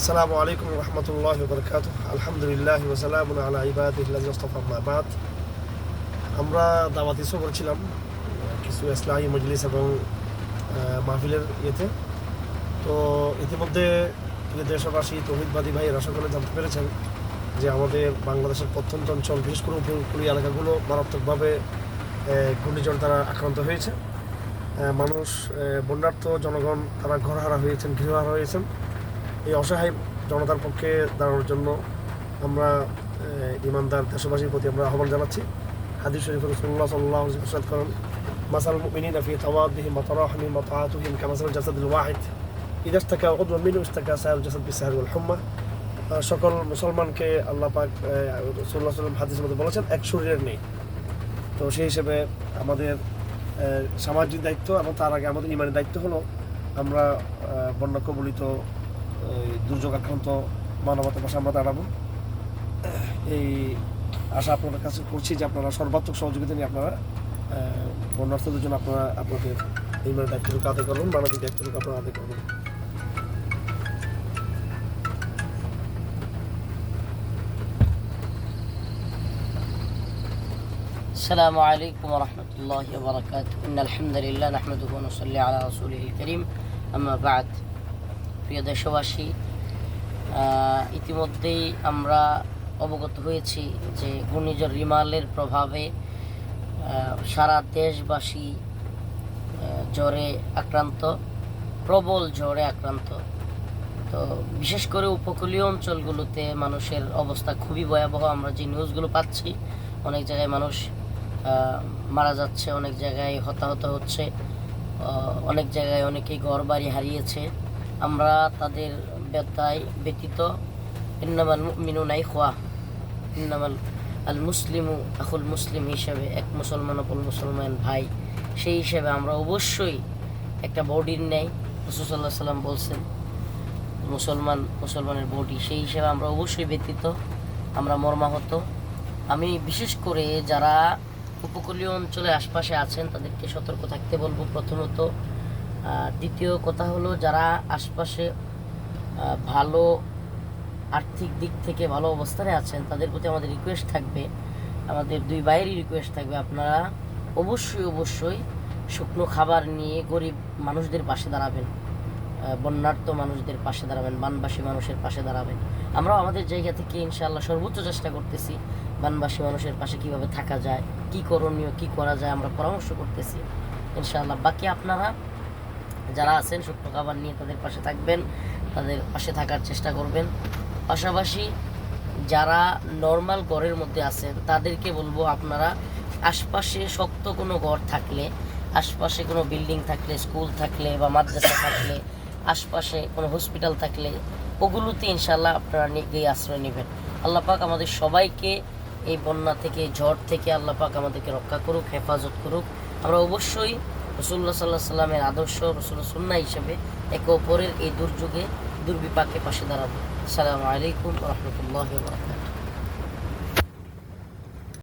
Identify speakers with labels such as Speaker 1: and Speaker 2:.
Speaker 1: আসসালামু আলাইকুম রহমতুল্লাহ বরকাত আলহামদুলিল্লাহ ওসালাম আল্লাহ ইবাদ ইসলামাবাদ আমরা দাওয়াত ইসো করেছিলাম, কিছু ইসলামী মজলিস এবং মাহফিলের ইয়েতে। তো ইতিমধ্যে দেশবাসী, তহিদবাদী ভাইয়েরা সকলে জানতে পেরেছেন যে আমাদের বাংলাদেশের প্রত্যন্ত অঞ্চল, বিশেষ করে উপকূলীয় এলাকাগুলো মারাত্মকভাবে ঘূর্ণিঝড় দ্বারা আক্রান্ত হয়েছে। মানুষ বন্যার্থ জনগণ, তারা ঘরহারা হয়েছেন, গৃহহারা হয়েছেন। এই অসহায় জনতার পক্ষে দাঁড়ানোর জন্য আমরা ইমানদার দেশবাসীর প্রতি আমরা আহ্বান জানাচ্ছি। হাদিস শরীফ রসুল্লাহ সাল্লাহ প্রসাদ করেন মাসাল মুমিনিন ফি তাওয়াদিহিম ওয়া তারাহুমিম ওয়া তাআতুহিম কামাসাল জাসাদিল ওয়াহিদ। ইদা ইস্তাকা উদওয়ান মিনহু ইস্তাকা সাইরুল জাসাদ বিসাহর ওয়াল হুম্মা। সকল মুসলমানকে আল্লাহ পাক আহ, রাসূলুল্লাহ সাল্লাম হাদিসের মধ্যে বলেছেন এক শরীরের নেই তো সেই হিসেবে আমাদের সামাজিক দায়িত্ব এবং তার আগে আমাদের ইমানের দায়িত্ব হলো আমরা বন্যা কবলিত দুর্যোগ আক্রান্ত মানবতার পাশে আমরা দাঁড়াবো এই আশা আপনাদের কাছে করছি যে আপনারা সর্বাত্মক সহযোগিতা নিয়ে আপনারা আহ, বন্যার্থদের জন্য আপনারা আপনাদের এই মানে দায়িত্বটুকু আদায় করবেন মানবিক দায়িত্বটুকু আপনারা আদায় করবেন
Speaker 2: السلام عليكم ورحمة الله وبركاته إن الحمد لله نحمده ونصلي على رسوله الكريم أما بعد প্রিয় দেশবাসী ইতিমধ্যেই আমরা অবগত হয়েছি যে ঘূর্ণিঝড় রিমালের প্রভাবে সারা দেশবাসী জ্বরে আক্রান্ত, প্রবল জ্বরে আক্রান্ত। তো বিশেষ করে উপকূলীয় অঞ্চলগুলোতে মানুষের অবস্থা খুবই ভয়াবহ। আমরা যে নিউজগুলো পাচ্ছি, অনেক জায়গায় মানুষ মারা যাচ্ছে, অনেক জায়গায় হতাহত হচ্ছে অনেক জায়গায় অনেকেই ঘর বাড়ি হারিয়েছে। আমরা তাদের ব্যথায় ব্যতীত ইন্নামাল মিনু নাই খোয়া ইন্নামাল আল মুসলিমু আকুল মুসলিম হিসাবে এক মুসলমান অপর মুসলমান ভাই। সেই হিসাবে আমরা অবশ্যই একটা বডির নেয় রসুসাল্লাহ সাল্লাম বলছেন, মুসলমান মুসলমানের বডি সেই হিসাবে আমরা অবশ্যই ব্যতীত আমরা মর্মাহত। আমি বিশেষ করে যারা উপকূলীয় অঞ্চলে আশপাশে আছেন, তাদেরকে সতর্ক থাকতে বলব প্রথমত। দ্বিতীয় কথা হলো যারা আশপাশে ভালো আর্থিক দিক থেকে ভালো অবস্থানে আছেন, তাদের প্রতি আমাদের রিকোয়েস্ট থাকবে, আমাদের দুই ভাইয়েরই রিকোয়েস্ট থাকবে, আপনারা অবশ্যই অবশ্যই শুকনো খাবার নিয়ে গরিব মানুষদের পাশে দাঁড়াবেন বন্যার্থ মানুষদের পাশে দাঁড়াবেন, বানবাসী মানুষের পাশে দাঁড়াবেন। আমরাও আমাদের জায়গা থেকে ইনশাআল্লাহ সর্বোচ্চ চেষ্টা করতেছি বানবাসী মানুষের পাশে কীভাবে থাকা যায়, কি করণীয়, কি করা যায়, আমরা পরামর্শ করতেছি। ইনশাআল্লাহ। বাকি আপনারা যারা আছেন শুকনো খাবার নিয়ে তাদের পাশে থাকবেন, তাদের পাশে থাকার চেষ্টা করবেন। পাশাপাশি যারা নর্মাল ঘরের মধ্যে আছেন, তাদেরকে বলব আপনারা, আশপাশে শক্ত কোনো ঘর থাকলে, আশপাশে কোনো বিল্ডিং থাকলে স্কুল থাকলে বা মাদ্রাসা থাকলে, আশপাশে কোনো হসপিটাল থাকলে, ওগুলোতে ইনশাল্লাহ আপনারা গিয়ে আশ্রয় নেবেন। আল্লাহ পাক আমাদের সবাইকে এই বন্যা থেকে, ঝড় থেকে আল্লাহ পাক আমাদেরকে রক্ষা করুক, হেফাজত করুক। আমরা অবশ্যই রসুল্লাহ সাল্লাহ সাল্লামের আদর্শ রসুল সুন্না হিসেবে একে অপরের এই দুর্যোগে, দুর্বিপাকে পাশে দাঁড়াবো। আসসালামু আলাইকুম রহমতুল্লাহ বরকাত